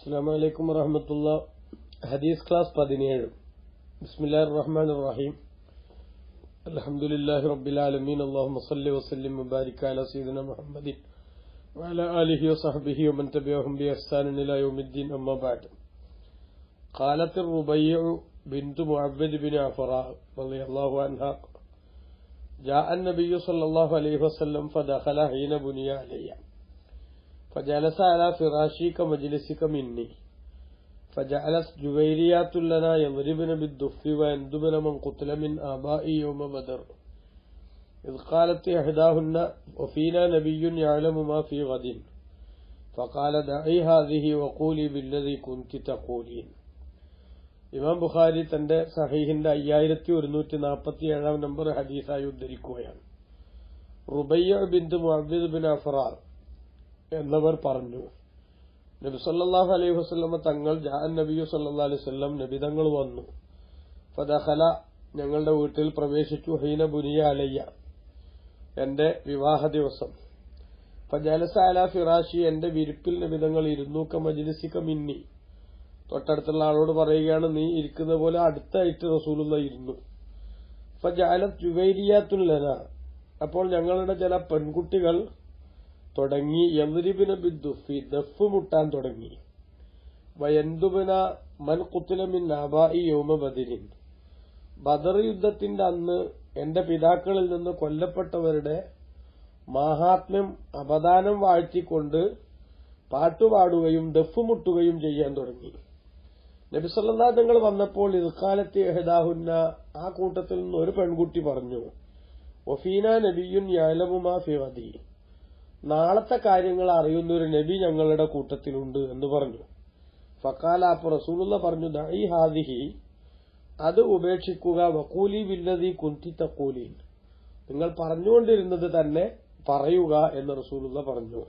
അസ്സാം വലൈക്കും വറഹമത്തുള്ള ഹദീസ് ക്ലാസ് പതിനേഴ് ബിസ്മില്ലാ റഹ്മാൻ റഹീം അലഹമുല്ലാഹി റബ്ബിലാലമീൻ അള്ളാഹു മസല്ലി വസ്ലിം മുബാരിക് അല സീദന മുഹമ്മദിൻ وعلى آله وصحبه ومن تبعهم بإحسان إلى يوم الدين أما بعد قالت الربيع بنت معبد بن عفراء رضي الله عنها جاء النبي صلى الله عليه وسلم فدخل حين بني علي فجلس على فراشي كمجلسك مني فجعلت جويريات لنا يضربن بالدف ويندبن من قتل من آبائي يوم بدر إذ قالت إحداهن وفينا نبي يعلم ما في غد فقال دعي هذه وقولي بالذي كنت تقولين ഇമാം ബുഖാരി തന്റെ സഹീഹിന്റെ അയ്യായിരത്തി ഒരുന്നൂറ്റി നാൽപ്പത്തി ഏഴാം നമ്പർ ഹദീസായി ഉദ്ധരിക്കുകയാണ് റുബയ്യ ബിന്ദു മുഹബിദ് ബിൻ അഫറാർ എന്നവർ പറഞ്ഞു. നബി സല്ലാഹു അലൈഹി വസ്ലമ തങ്ങൾ ജാൻ നബിയു സല്ലാ അലൈഹി സ്വല്ലം നബിതങ്ങൾ വന്നു. ഫദഖല ഞങ്ങളുടെ വീട്ടിൽ പ്രവേശിച്ചു. ഹൈന ബുനിയ അലയ്യ എന്റെ വിവാഹ ദിവസം. ഫജലസ അല ഫിറാഷി എന്റെ വിരിപ്പിൽ നബിതങ്ങൾ ഇരുന്നൂക്ക മജിലിസിക്ക മിന്നി. തൊട്ടടുത്തുള്ള ആളോട് പറയുകയാണ് നീ ഇരിക്കുന്ന പോലെ അടുത്തായിട്ട് റസൂലുള്ള ഇരുന്നു. ഫജാലത് ജുവൈരിയാത്തുല്ലന അപ്പോൾ ഞങ്ങളുടെ ചില പെൺകുട്ടികൾ തുടങ്ങി യദ്രിബിന ബിദ്ദുഫി ദഫ് മുട്ടാൻ തുടങ്ങി. വയന്തുബിന മൻ കുത്തുലമിൻ ഈ യോമ ബദിരിൻ. ബദർ യുദ്ധത്തിന്റെ അന്ന് എന്റെ പിതാക്കളിൽ നിന്ന് കൊല്ലപ്പെട്ടവരുടെ മാഹാത്മ്യം അപദാനം വാഴ്ത്തിക്കൊണ്ട് പാട്ടുപാടുകയും ദഫ് മുട്ടുകയും ചെയ്യാൻ തുടങ്ങി. നബിസല്ലാ തങ്ങൾ വന്നപ്പോൾ ഇൽക്കാലത്തെ എഹദാഹുന്ന ആ കൂട്ടത്തിൽ നിന്ന് ഒരു പെൺകുട്ടി പറഞ്ഞു ഒഫീന നബിയുൻ യാലമുമാ ഫിവതി നാളത്തെ കാര്യങ്ങൾ അറിയുന്ന ഒരു നബി ഞങ്ങളുടെ കൂട്ടത്തിലുണ്ട് എന്ന് പറഞ്ഞു. ഫക്കാല അപ്പൊ റസൂലുള്ള പറഞ്ഞു ദൈ ഹാദിഹി അത് ഉപേക്ഷിക്കുക വക്കൂലി വില്ലതി കുന്തി തക്കൂലി നിങ്ങൾ പറഞ്ഞുകൊണ്ടിരുന്നത് തന്നെ പറയുക എന്ന് റസൂലുള്ള പറഞ്ഞു.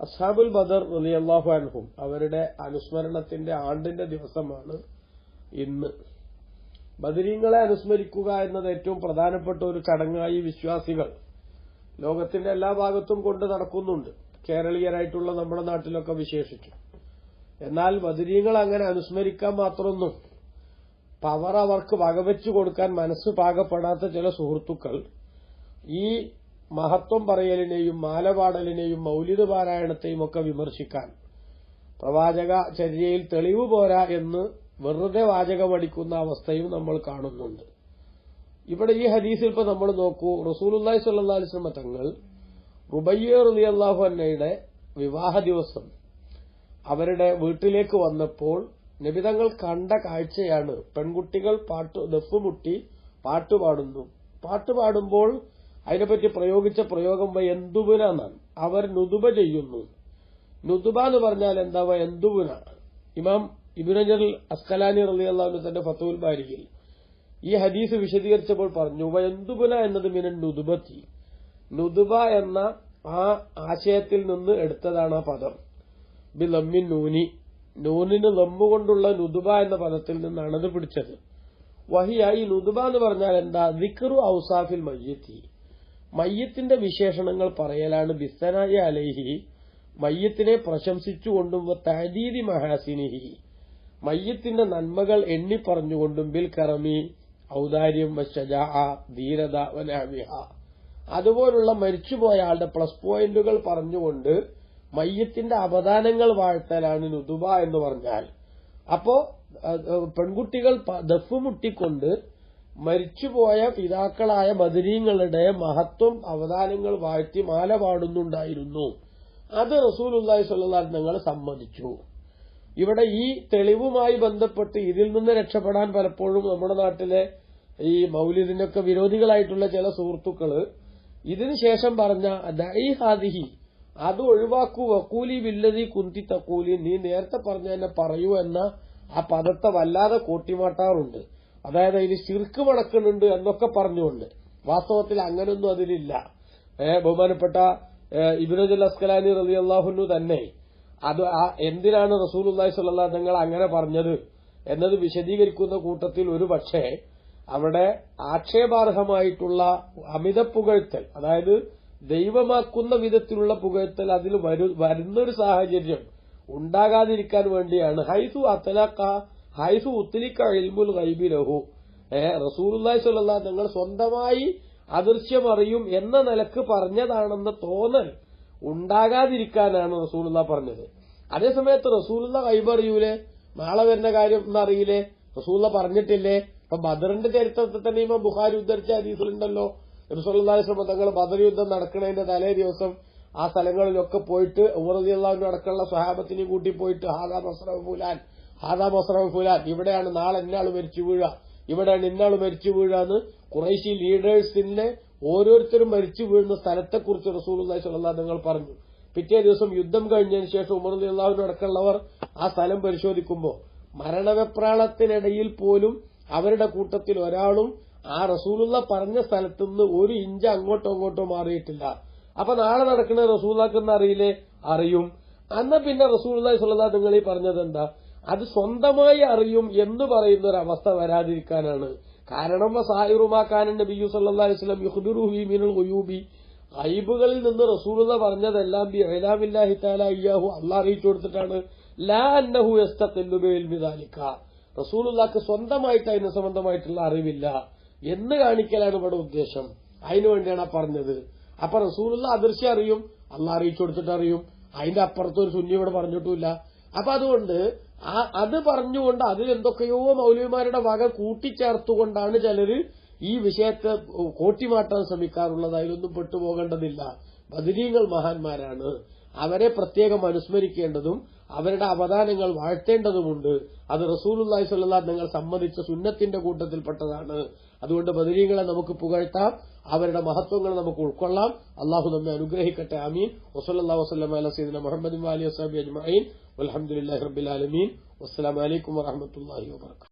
അസാബുൽ ബദർ റലിയല്ലാഹു അൻഹും അവരുടെ അനുസ്മരണത്തിന്റെ ആണ്ടിന്റെ ദിവസമാണ് ഇന്ന്. ബദരീങ്ങളെ അനുസ്മരിക്കുക എന്നത് ഏറ്റവും പ്രധാനപ്പെട്ട ഒരു ചടങ്ങായി വിശ്വാസികൾ ലോകത്തിന്റെ എല്ലാ ഭാഗത്തും കൊണ്ട് നടക്കുന്നുണ്ട്. കേരളീയരായിട്ടുള്ള നമ്മുടെ നാട്ടിലൊക്കെ വിശേഷിച്ചു. എന്നാൽ ബദരീങ്ങൾ അങ്ങനെ അനുസ്മരിക്കാൻ മാത്രമൊന്നും പവർ അവർക്ക് വകവെച്ചു കൊടുക്കാൻ മനസ്സ് പാകപ്പെടാത്ത ചില സുഹൃത്തുക്കൾ ഈ മഹത്വം പറയലിനെയും മാലപാടലിനെയും മൌലിക പാരായണത്തെയും ഒക്കെ വിമർശിക്കാൻ. പ്രവാചക ചര്യയിൽ തെളിവ് പോരാ എന്ന് വെറുതെ വാചകമടിക്കുന്ന അവസ്ഥയും നമ്മൾ കാണുന്നുണ്ട്. ഇവിടെ ഈ ഹദീസിൽ ഇപ്പൊ നമ്മൾ നോക്കൂ റസൂലുല്ലായി സല്ലാ അലിസ്ലമ തങ്ങൾ റുബയ്യ അലി അള്ളാഹു അന്നയുടെ വിവാഹ ദിവസം അവരുടെ വീട്ടിലേക്ക് വന്നപ്പോൾ നബിതങ്ങൾ കണ്ട കാഴ്ചയാണ്. പെൺകുട്ടികൾ പാട്ട് ദഫുമുട്ടി പാട്ടുപാടുന്നു പാട്ടുപാടുമ്പോൾ അതിനെപ്പറ്റി പ്രയോഗിച്ച പ്രയോഗം എന്തുബുന എന്നാണ്. അവർ നുതുബ ചെയ്യുന്നു. നുതുബ എന്ന് പറഞ്ഞാൽ എന്താ എന്തുപുന ഇമാം ഇബിനജൽ അസ്കലാനി റലി അള്ളാഹു തന്റെ ഫത്തുൽ ബാരിയിൽ ഈ ഹദീസ് വിശദീകരിച്ചപ്പോൾ പറഞ്ഞു വയന്തുബുന എന്നത് മിനൻ നുതുബത്തി. നുതുബ എന്ന ആ ആശയത്തിൽ നിന്ന് എടുത്തതാണ് ആ പദം. ബി ലമ്മിൻ നൂനി. നൂനിന് ലമ്മുകൊണ്ടുള്ള നുതുബ എന്ന പദത്തിൽ നിന്നാണ് അത് പിടിച്ചത്. വഹിയായി നുതുബ എന്ന് പറഞ്ഞാൽ എന്താ? ദിക്റു ഔസാഫിൽ മയ്യത്തി. മയ്യത്തിന്റെ വിശേഷണങ്ങൾ പറയലാണ്. ബിസ്സനായ അലേഹി. മയ്യത്തിനെ പ്രശംസിച്ചുകൊണ്ടും തഹദീദി മഹാസിനിഹി. മയ്യത്തിന്റെ നന്മകൾ എണ്ണി പറഞ്ഞുകൊണ്ടും ബിൽ കറമി. ഔദാര്യം ഷജാ ധീരത വനാവിഹ. അതുപോലുള്ള മരിച്ചുപോയ ആളുടെ പ്ലസ് പോയിന്റുകൾ പറഞ്ഞുകൊണ്ട് മയ്യത്തിന്റെ അവദാനങ്ങൾ വാഴ്ത്താനാണ് നുതുബ എന്ന് പറഞ്ഞാൽ. അപ്പോ പെൺകുട്ടികൾ ദഫ് മുട്ടിക്കൊണ്ട് മരിച്ചുപോയ പിതാക്കളായ ബദരീങ്ങളുടെ മഹത്വം അവദാനങ്ങൾ വാഴ്ത്തി മാല പാടുന്നുണ്ടായിരുന്നു. അത് റസൂലുല്ലായി സ്വല്ലാൻ ഞങ്ങൾ സമ്മതിച്ചു. ഇവിടെ ഈ തെളിവുമായി ബന്ധപ്പെട്ട് ഇതിൽ നിന്ന് രക്ഷപ്പെടാൻ പലപ്പോഴും നമ്മുടെ നാട്ടിലെ ഈ മൗലിദിനൊക്കെ വിരോധികളായിട്ടുള്ള ചില സുഹൃത്തുക്കൾ ഇതിനുശേഷം പറഞ്ഞ ദൈ ഹാദിഹി അത് ഒഴിവാക്കൂ വക്കൂലി വില്ലതി കുന്തി തക്കൂലി നീ നേരത്തെ പറഞ്ഞ തന്നെ പറയൂ എന്ന ആ പദത്തെ വല്ലാതെ കൂട്ടിമാട്ടാറുണ്ട്. അതായത് അതിന് ശിർക്ക് മടക്കുന്നുണ്ട് എന്നൊക്കെ പറഞ്ഞുകൊണ്ട്. വാസ്തവത്തിൽ അങ്ങനൊന്നും അതിലില്ല. ബഹുമാനപ്പെട്ട ഇബിനജുൽ അസ്കലാനി റലി അള്ളാഹുനു തന്നെ അത് എന്തിനാണ് റസൂൽ അള്ളഹി സ്വല്ലാ തങ്ങൾ അങ്ങനെ പറഞ്ഞത്? എന്നത് വിശദീകരിക്കുന്ന കൂട്ടത്തിൽ ഒരു പക്ഷേ അവിടെ ആക്ഷേപാർഹമായിട്ടുള്ള അമിത പുകഴ്ത്തൽ അതായത് ദൈവമാക്കുന്ന വിധത്തിലുള്ള പുകഴ്ത്തൽ അതിൽ വരുന്നൊരു സാഹചര്യം ഉണ്ടാകാതിരിക്കാൻ വേണ്ടിയാണ്. ഹൈസു അത്തലാക്ക ഹൈസു ഉത്തലിക്ക ഇൽമുൽ ഗൈബി ലഹു. റസൂലുല്ലാഹി സ്വല്ലല്ലാ നിങ്ങൾ സ്വന്തമായി അദൃശ്യമറിയും എന്ന നിലയ്ക്ക് പറഞ്ഞതാണെന്ന തോന്നൽ ഉണ്ടാകാതിരിക്കാനാണ് റസൂലുള്ള പറഞ്ഞത്. അതേസമയത്ത് റസൂലുള്ള ഗൈബ് അറിയൂലേ? നാളെ വരുന്ന കാര്യം ഒന്നും അറിയില്ലേ? റസൂലുള്ള പറഞ്ഞിട്ടില്ലേ? ഇപ്പൊ ബദറിന്റെ ചരിത്രത്തിൽ തന്നെ ഇമാം ബുഖാരി ഉദ്ധരിച്ച ഹദീസിലുണ്ടല്ലോ നബിസ്വല്ലാസ്ലമ തങ്ങൾ ബദർ യുദ്ധം നടക്കുന്നതിന്റെ തലേ ദിവസം ആ സ്ഥലങ്ങളിലൊക്കെ പോയിട്ട് ഉമർദിയുള്ള അടക്കമുള്ള സ്വഹാബത്തിനെയും കൂട്ടി പോയിട്ട് ഹാദാ മസ്റഫ് ഫുലാൻ ഹാദാ മസ്റഫ് ഫുലാൻ. ഇവിടെയാണ് നാളെ ഇന്നാൾ മരിച്ചു വീഴുക ഇവിടെയാണ് ഇന്നാൾ മരിച്ചു വീഴാന്ന് കുറേശ്ശി ലീഡേഴ്സിന്റെ ഓരോരുത്തരും മരിച്ചു വീഴുന്ന സ്ഥലത്തെക്കുറിച്ച് റസൂലി സ്വല്ലാ നിങ്ങൾ പറഞ്ഞു. പിറ്റേ ദിവസം യുദ്ധം കഴിഞ്ഞതിന് ശേഷം ഉമർ അടക്കമുള്ളവർ ആ സ്ഥലം പരിശോധിക്കുമ്പോൾ മരണവെപ്രാളത്തിനിടയിൽ പോലും അവരുടെ കൂട്ടത്തിൽ ഒരാളും ആ റസൂലുള്ള പറഞ്ഞ സ്ഥലത്തുനിന്ന് ഒരു ഇഞ്ച് അങ്ങോട്ടോ അങ്ങോട്ടോ മാറിയിട്ടില്ല. അപ്പൊ നാളെ നടക്കുന്ന റസൂലാക്കെന്ന് അറിയില്ലേ? അറിയും. അന്ന് പിന്നെ റസൂലി സുല്ലാ നിങ്ങൾ ഈ പറഞ്ഞത് എന്താ? അത് സ്വന്തമായി അറിയും എന്ന് പറയുന്ന ഒരു അവസ്ഥ വരാതിരിക്കാനാണ്. കാരണം സാഹിറുമാക്കാനൻ നബിയു സല്ലാ അലിസ്ലാം യുഹബിറുഹി മിനുൽ ഗുയൂബി. ഐബുകളിൽ നിന്ന് റസൂലത പറഞ്ഞതെല്ലാം ബി അലാമില്ലാഹി താല അയ്യാഹു അള്ളാഹ് അറിയിച്ചു കൊടുത്തിട്ടാണ്. ലാ അന്നഹു എസ്തഖില്ലുബിൽമിദാലിക്ക റസൂലുള്ളാക്ക് സ്വന്തമായിട്ട് അതിന് സംബന്ധമായിട്ടുള്ള അറിവില്ല എന്ന് കാണിക്കലാണ് ഇവിടെ ഉദ്ദേശം. അതിനു വേണ്ടിയാണ് പറഞ്ഞത്. അപ്പൊ റസൂലുള്ള അദൃശ്യം അറിയും അല്ല അറിയിച്ചു കൊടുത്തിട്ട് അറിയും. അതിന്റെ അപ്പുറത്ത് ഒരു സുന്നി ഇവിടെ പറഞ്ഞിട്ടില്ല അപ്പൊ അതുകൊണ്ട് അത് പറഞ്ഞുകൊണ്ട് അതിൽ എന്തൊക്കെയോ മൗലവിമാരുടെ വക കൂട്ടിച്ചേർത്തുകൊണ്ടാണ് ചിലര് ഈ വിഷയത്തെ കോട്ടിമാറ്റാൻ ശ്രമിക്കാറുള്ളത്. അതിലൊന്നും പെട്ടുപോകേണ്ടതില്ല. ബദരീങ്ങൾ മഹാന്മാരാണ്. അവരെ പ്രത്യേകം അനുസ്മരിക്കേണ്ടതും അവരുടെ അവദാനങ്ങൾ വാഴ്ത്തേണ്ടതുമുണ്ട്. അത് റസൂലുല്ലായി സല്ലാ നിങ്ങൾ സമ്മതിച്ച സുന്നത്തിന്റെ കൂട്ടത്തിൽപ്പെട്ടതാണ്. അതുകൊണ്ട് ബദരീങ്ങളെ നമുക്ക് പുകഴ്ത്താം. അവരുടെ മഹത്വങ്ങൾ നമുക്ക് ഉൾക്കൊള്ളാം. അള്ളാഹു നമ്മെ അനുഗ്രഹിക്കട്ടെ. അമീൻ വസല്ലാ വസ്ലം അല മുഹമ്മദ് അലി വസാബി അജ്മീൻ അലഹമുല്ലാ റബ്ബിൽ ആലമീൻ. വസ്സലാമലൈക്കും വാഹമത്തല്ലാഹി വാബർക്കാത്തു